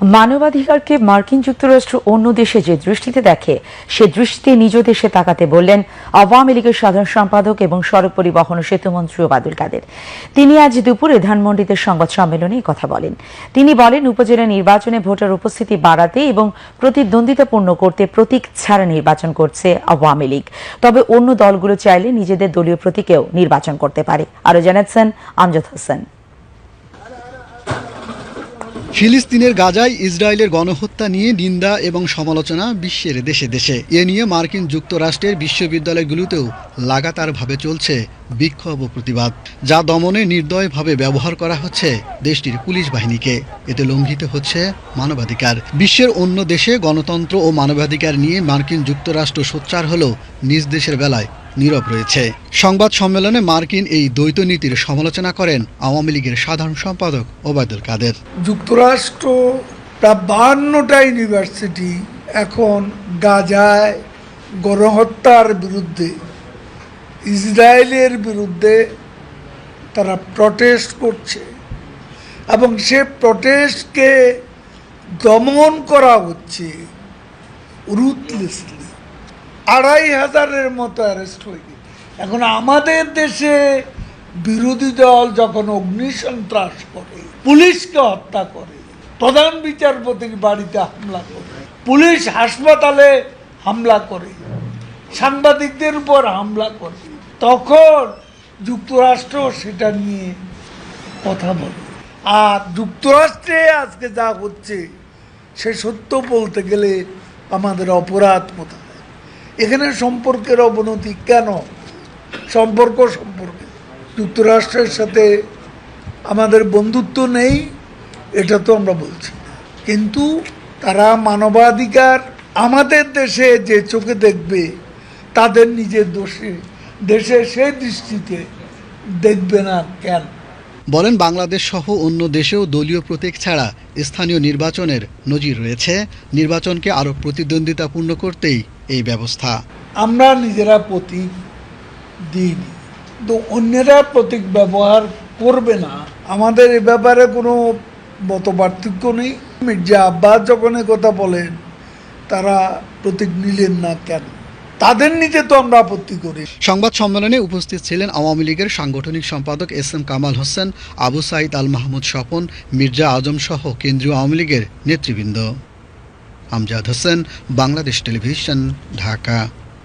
মানবাধিকারকে মার্কিন যুক্তরাষ্ট্র অন্য দেশে যে দৃষ্টিতে দেখে, সে দৃষ্টিতে নিজ দেশে তাকাতে বললেন আওয়ামী লীগের সাধারণ সম্পাদক এবং সড়ক পরিবহন ও সেতুমন্ত্রী ওবায়দুল কাদের। তিনি আজ দুপুরে ধানমন্ডিতে সংবাদ সম্মেলনে কথা বলেন। তিনি বলেন, উপজেলা নির্বাচনে ভোটার উপস্থিতি বাড়াতে এবং প্রতিদ্বন্দ্বিতাপূর্ণ করতে প্রতীক ছাড়া নির্বাচন করছে আওয়ামী লীগ। তবে অন্য দলগুলো চাইলে নিজেদের দলীয় প্রতীকেও নির্বাচন করতে পারে। আরও জানাচ্ছেন আমজাদ হোসেন। ফিলিস্তিনের গাজায় ইসরায়েলের গণহত্যা নিয়ে নিন্দা এবং সমালোচনা বিশ্বের দেশে দেশে। এ নিয়ে মার্কিন যুক্তরাষ্ট্রের বিশ্ববিদ্যালয়গুলোতেও লাগাতারভাবে চলছে বিক্ষোভ প্রতিবাদ, যা দমনে নির্দয়ভাবে ব্যবহার করা হচ্ছে দেশটির পুলিশ বাহিনীকে। এতে লঙ্ঘিত হচ্ছে মানবাধিকার। বিশ্বের অন্য দেশে গণতন্ত্র ও মানবাধিকার নিয়ে মার্কিন যুক্তরাষ্ট্র সোচ্চার হলেও নিজ দেশের বেলায় নীরব রয়েছে। সংবাদ সম্মেলনে মার্কিন এই দ্বৈত নীতির সমালোচনা করেন আওয়ামী লীগের সাধারণ সম্পাদক ওবায়দুল কাদের। যুক্তরাষ্ট্র প্রায় বাহান্নটা ইউনিভার্সিটি এখন গাজায় গণহত্যার বিরুদ্ধে, ইসরায়েলের বিরুদ্ধে তারা প্রটেস্ট করছে এবং সে প্রটেস্টকে দমন করা হচ্ছে রুথলেসলি আড়াই হাজারের মতো অ্যারেস্ট হয়ে গেছে। এখন আমাদের দেশে বিরোধী দল যখন অগ্নিসন্ত্রাস করে, পুলিশকে হত্যা করে, প্রধান বিচারপতির বাড়িতে হামলা করে, পুলিশ হাসপাতালে হামলা করে, সাংবাদিকদের উপর হামলা করে, তখন যুক্তরাষ্ট্র সেটা নিয়ে কথা বলে। আর যুক্তরাষ্ট্রে আজকে যা হচ্ছে, সে সত্য বলতে গেলে আমাদের অপরাধ কোথায় এখানে সম্পর্কের অবনতি কেন? সম্পর্ক সম্পর্কে। যুক্তরাষ্ট্রের সাথে আমাদের বন্ধুত্ব নেই, এটা তো আমরা বলছি। কিন্তু তারা মানবাধিকার আমাদের দেশে যে চোখে দেখবে, তাদের নিজের দোষে, দেশে সে দৃষ্টিতে দেখবে না কেন? বলেন, বাংলাদেশ সহ অন্য দেশেও দলীয় প্রতীক ছাড়া স্থানীয় নির্বাচনের নজির রয়েছে। নির্বাচনকে আরও প্রতিদ্বন্দ্বিতাপূর্ণ করতেই এই ব্যবস্থা। আমরা নিজেরা প্রতীক দিইনি তো অন্যেরা প্রতীক ব্যবহার করবে না। আমাদের এ ব্যাপারে কোনো মত পার্থক্য নেই। মির্জা আব্বাস যখন কথা বলেন তারা প্রতীক নিলেন না কেন? তাদের নিচে তো আমরা আপত্তি করি। সংবাদ সম্মেলনে উপস্থিত ছিলেন আওয়ামী লীগের সাংগঠনিক সম্পাদক এস এম কামাল হোসেন আবু সাইদ আল মাহমুদ স্বপন মির্জা আজম সহ কেন্দ্রীয় আওয়ামী লীগের নেতৃবৃন্দ। আমজাদ হোসেন বাংলাদেশ টেলিভিশন ঢাকা।